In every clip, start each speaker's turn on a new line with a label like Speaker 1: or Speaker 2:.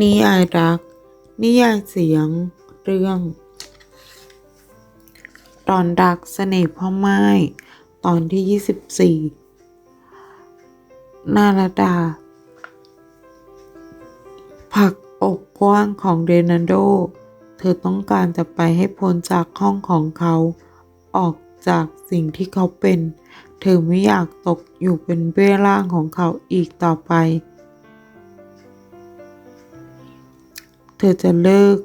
Speaker 1: นิยายรัก นิยายเสียง เรื่อง ตอนรักเสน่ห์พ่อไม้ ตอนที่ 24 นาราดา ผักอกกว้างของเรนันโด เธอต้องการจะไปให้พ้นจากห้องของเขา ออกจากสิ่งที่เขาเป็น เธอไม่อยากตกอยู่เป็นเบื้อล่างของเขาอีกต่อไป เธอจะเลิก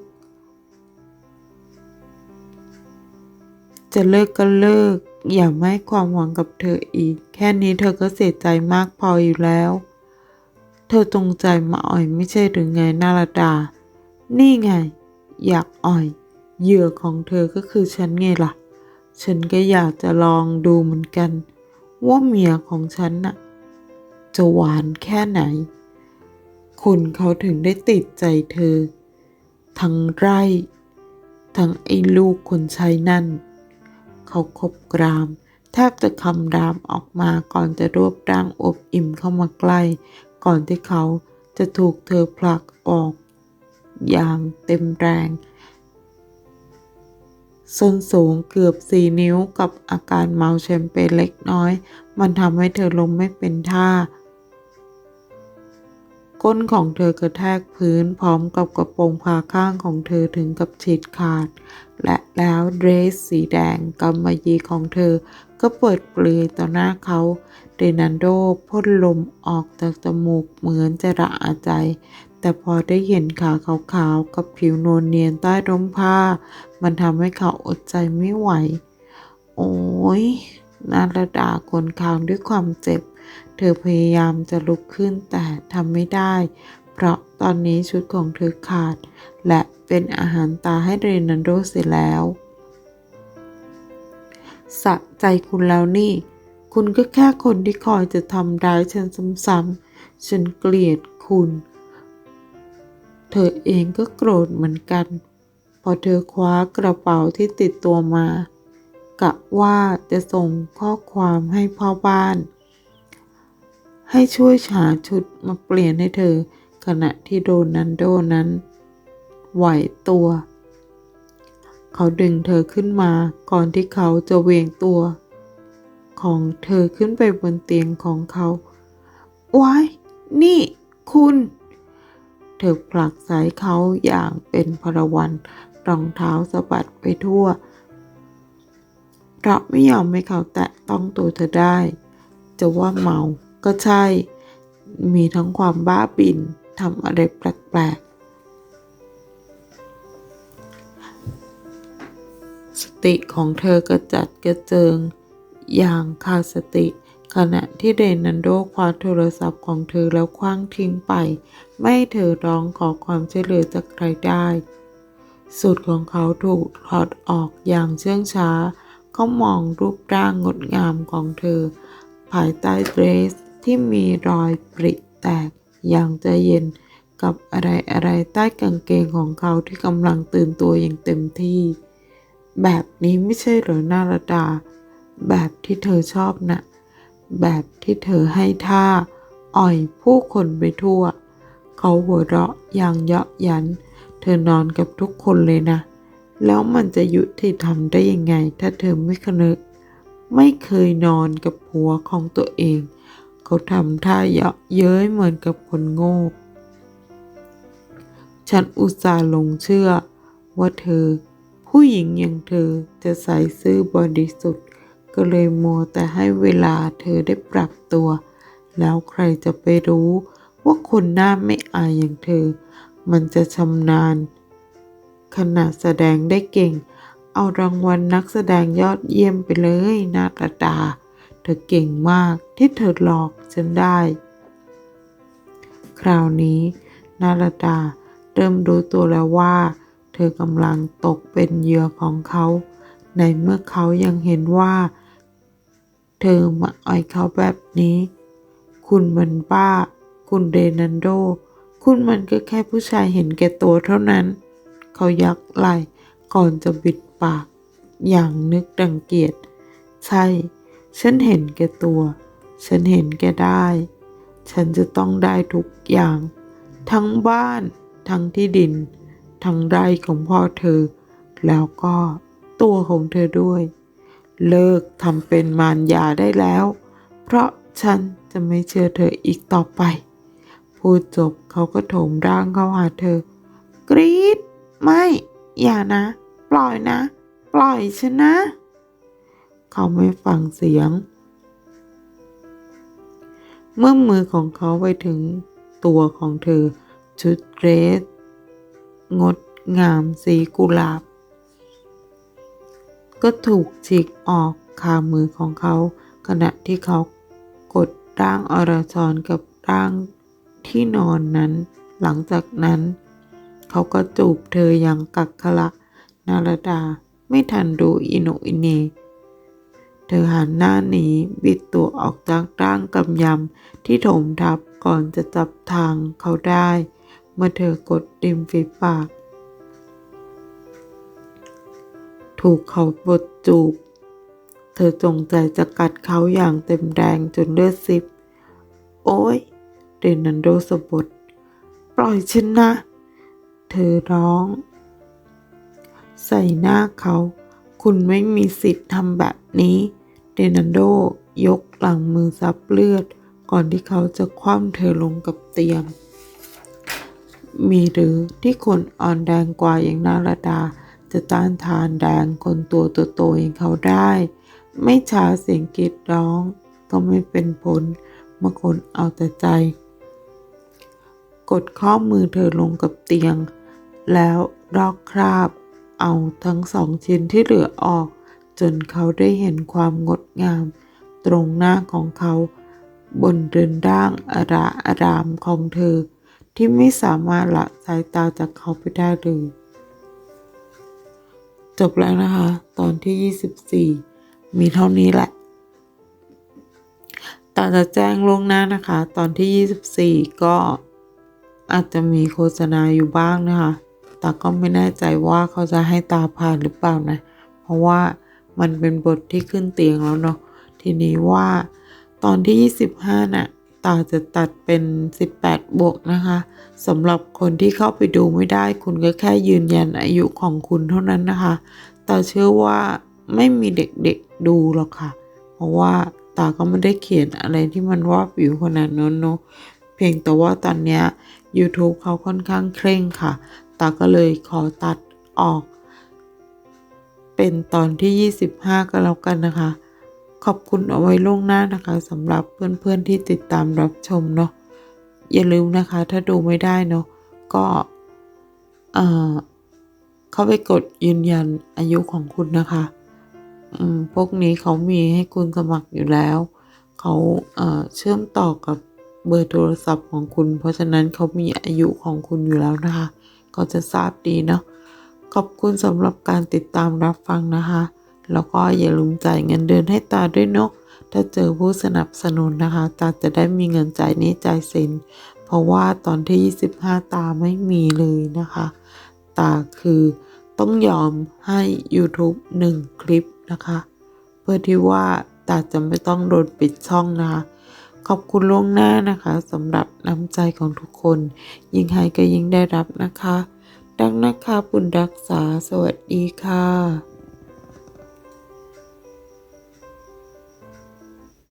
Speaker 1: จะเลิกก็เลิก อย่าไม่ให้ความหวังกับเธออีก แค่นี้เธอก็เสียใจมากพออยู่แล้ว เธอจงใจมาอ่อยไม่ใช่หรือไงนาราดา นี่ไง อยากอ่อยเหยื่อของเธอก็คือฉันไงล่ะ ฉันก็อยากจะลองดูเหมือนกัน ว่าเมียของฉันน่ะ จะหวานแค่ไหนคุณเขาถึงได้ติดใจเธอ ทั้งไร่ ทั้งไอ้ลูกคนใช้นั่น เขาคบกราม แทบจะคำรามออกมาก่อนจะรวบร่างอบอิ่มเข้ามาใกล้ ก่อนที่เขาจะถูกเธอผลักออก อย่างเต็มแรงส้นสูงเกือบสี่นิ้วกับอาการเมาแชมเปญเล็กน้อย มันทำให้เธอล้มไม่เป็นท่า ก้นของเธอกระแทกพื้นพร้อมกับกระโปรงผ้าข้างของเธอถึงกับฉีดขาด และแล้วเดรสสีแดงกำมะหยี่ของเธอก็เปิดเปลือยต่อหน้าเขาเดนันโดพ่นลมออกจากจมูกเหมือนจะระอาใจ แต่พอได้เห็นขาขาวๆ กับผิวนวลเนียนใต้ร่มผ้า มันทำให้เขาอดใจไม่ไหว โอ้ยนาระดาคนคางด้วยความเจ็บ ธอพยายามจะลุกขึ้นแต่ทำไม่ได้ เพราะตอนนี้ชุดของเธอขาด และเป็นอาหารตาให้เรนันโดเสียแล้วสะใจคุณแล้วนี่ คุณก็แค่คนที่คอยจะทำร้ายฉันซ้ำๆ ฉันเกลียดคุณ เธอเองก็โกรธเหมือนกัน พอเธอคว้ากระเป๋าที่ติดตัวมา กะว่าจะส่งข้อความให้พ่อบ้าน ให้ช่วยหาชุดมาเปลี่ยนให้เธอ ขณะที่โดนันโดนั้น ไหวตัว เขาดึงเธอขึ้นมาก่อนที่เขาจะเวียงตัว ของเธอขึ้นไปบนเตียงของเขาว้ายนี่ คุณ เธอผลักสายเขาอย่างเป็นพลวันรองเท้าสะบัดไปทั่วเพราะไม่ยอมให้เขาแตะต้องตัวเธอได้ จะว่าเมา ก็ใช่ มีทั้งความบ้าบินทำอะไรแปลกๆ สติของเธอกระจัดกระเจิง อย่างขาดสติ ขณะที่เดนันโดคว้าโทรศัพท์ของเธอแล้วคว้างทิ้งไป ไม่เธอร้องขอความช่วยเหลือจากใครได้สูตรของเขาถูกถอดออกอย่างเชื่องช้า เขามองรูปร่างงดงามของเธอ ภายใต้เดรส ที่มีรอยปริแตกอย่างใจเย็นกับอะไรอะไรๆใต้กางเกงของเขาที่กำลังตื่นตัวอย่างเต็มที่ แบบนี้ไม่ใช่หรอนาราดา แบบที่เธอชอบนะแบบที่เธอให้ท่า อ่อยผู้คนไปทั่ว เขาหัวเราะอย่างเยาะยัน เธอนอนกับทุกคนเลยนะ แล้วมันจะยุติธรรมได้ยังไง ถ้าเธอไม่คนึก ไม่เคยนอนกับผัวของตัวเอง เขาทำท่าเยาะเย้ยเหมือนกับคนโง่ ฉันอุตส่าห์หลงเชื่อ ว่าเธอ ผู้หญิงอย่างเธอจะใส่ซื่อบริสุทธิ์ ก็เลยมัวแต่ให้เวลาเธอได้ปรับตัว แล้วใครจะไปรู้ว่าคนหน้าไม่อายอย่างเธอ มันจะชำนาญ ขนาดแสดงได้เก่ง เอารางวัลนักแสดงยอดเยี่ยมไปเลยนาตาดา เธอเก่งมากที่เธอหลอกฉันได้ คราวนี้ นาราดาเริ่มรู้ตัวแล้วว่า เธอกำลังตกเป็นเหยื่อของเขา ในเมื่อเขายังเห็นว่า เธอมาอ่อยเขาแบบนี้ คุณมันบ้า คุณเดนันโด คุณมันก็แค่ผู้ชายเห็นแก่ตัวเท่านั้น เขายักไหล่ก่อนจะบิดปาก อย่างนึกดังเกียจใช่ ฉันเห็นแก่ตัว ฉันเห็นแก่ได้ ฉันจะต้องได้ทุกอย่าง ทั้งบ้าน ทั้งที่ดิน ทั้งไร่ของพ่อเธอ แล้วก็ตัวของเธอด้วย เลิกทำเป็นมารยาได้แล้ว เพราะฉันจะไม่เชื่อเธออีกต่อไป พูดจบเขาก็โถมร่างเข้าหาเธอ กรี๊ด ไม่ อย่านะ ปล่อยนะ ปล่อยฉันนะ เขาไม่ฟังเสียง เมื่อมือของเขาไปถึงตัวของเธอ ชุดเดรส งดงามสีกุหลาบ ก็ถูกฉีกออกคามือของเขา ขณะที่เขากดร่างอรชรกับร่างที่นอนนั้น หลังจากนั้น เขาก็จูบเธออย่างกักขละ นารดาไม่ทันรู้อิโนอิเน เธอหันหน้าหนีบิดตัวออกจากร่างกำยำที่ถมทับก่อนจะจับทางเขาได้ เมื่อเธอกดริมฝีปาก ถูกเขาบดจูบ เธอจงใจจะกัดเขาอย่างเต็มแรงจนเลือดซิบ โอ้ยเรนันโดสะบดปล่อยฉันนะ เธอร้อง ใส่หน้าเขา คุณไม่มีสิทธิ์ทำแบบนี้ เรนันโดยกหลังมือซับเลือด ก่อนที่เขาจะคว่ำเธอลงกับเตียง มีหรือที่คนอ่อนแรงกว่าอย่างนาราดา จะต้านทานแรงคนตัวโตๆอย่างเขาได้ ไม่ช้าเสียงกรีดร้อง ก็ไม่เป็นผลเมื่อคนเอาแต่ใจ กดข้อมือเธอลงกับเตียง แล้วรอกคราบเอาทั้งสองชิ้นที่เหลือออก จนเขาได้เห็นความงดงาม ตรงหน้าของเขา บนเรือนร่างอาราอารามของเธอ ที่ไม่สามารถละสายตาจากเขาไปได้เลยจบแล้วนะคะ ตอนที่ 24 มีเท่านี้แหละตาจะแจ้งล่วงหน้านะคะ ตอนที่ 24 ก็อาจจะมีโฆษณาอยู่บ้างนะคะ แตาก็ไม่แน่ใจว่าเขาจะให้ตาผ่านหรือเปล่านะ เพราะว่า มันเป็นบทที่ขึ้นเตียงแล้วเนาะทีนี้ว่าตอนที่ 25น่ะตาจะตัดเป็น 18 บวกนะคะสำหรับคนที่เข้าไปดูไม่ได้ คุณก็แค่ยืนยันอายุของคุณเท่านั้นนะคะตาเชื่อว่าไม่มีเด็กๆดูหรอกค่ะ เพราะว่าตาก็ไม่ได้เขียนอะไรที่มันว่าผิวขนาดนั้นเนาะเพียงแต่ว่าตอนเนี้ย YouTube เขาค่อนข้างเคร่งค่ะ ตาก็เลยขอตัดออก เป็นตอนที่ 25ก็แล้วกันนะคะ ขอบคุณเอาไว้ล่วงหน้านะคะสำหรับเพื่อนๆที่ติดตามรับชมเนาะอย่าลืมนะคะ ถ้าดูไม่ได้เนาะก็เอ่อเข้าไปกดยืนยันอายุของคุณนะคะอืมพวกนี้เขามีให้คุณสมัครอยู่แล้ว เขาเอ่อเชื่อมต่อกับเบอร์โทรศัพท์ของคุณ เพราะฉะนั้นเขามีอายุของคุณอยู่แล้วนะคะ ก็จะทราบดีเนาะ ขอบคุณสำหรับการติดตามรับฟังนะคะ แล้วก็อย่าลืมจ่ายเงินเดือนให้ตาด้วยเนาะถ้าเจอผู้สนับสนุนนะคะตาจะได้มีเงินจ่ายนี้จ่ายสิน เพราะว่าตอนที่ 25 ตาไม่มีเลยนะคะ ตาคือต้องยอมให้ YouTube 1 คลิปนะคะ เพื่อที่ว่าตาจะไม่ต้องโดนปิดช่องนะคะ ขอบคุณล่วงหน้านะคะสำหรับน้ำใจของทุกคน ยิ่งให้ก็ยิ่งได้รับนะคะ ดังนะคะบุญรักษาสวัสดีค่ะ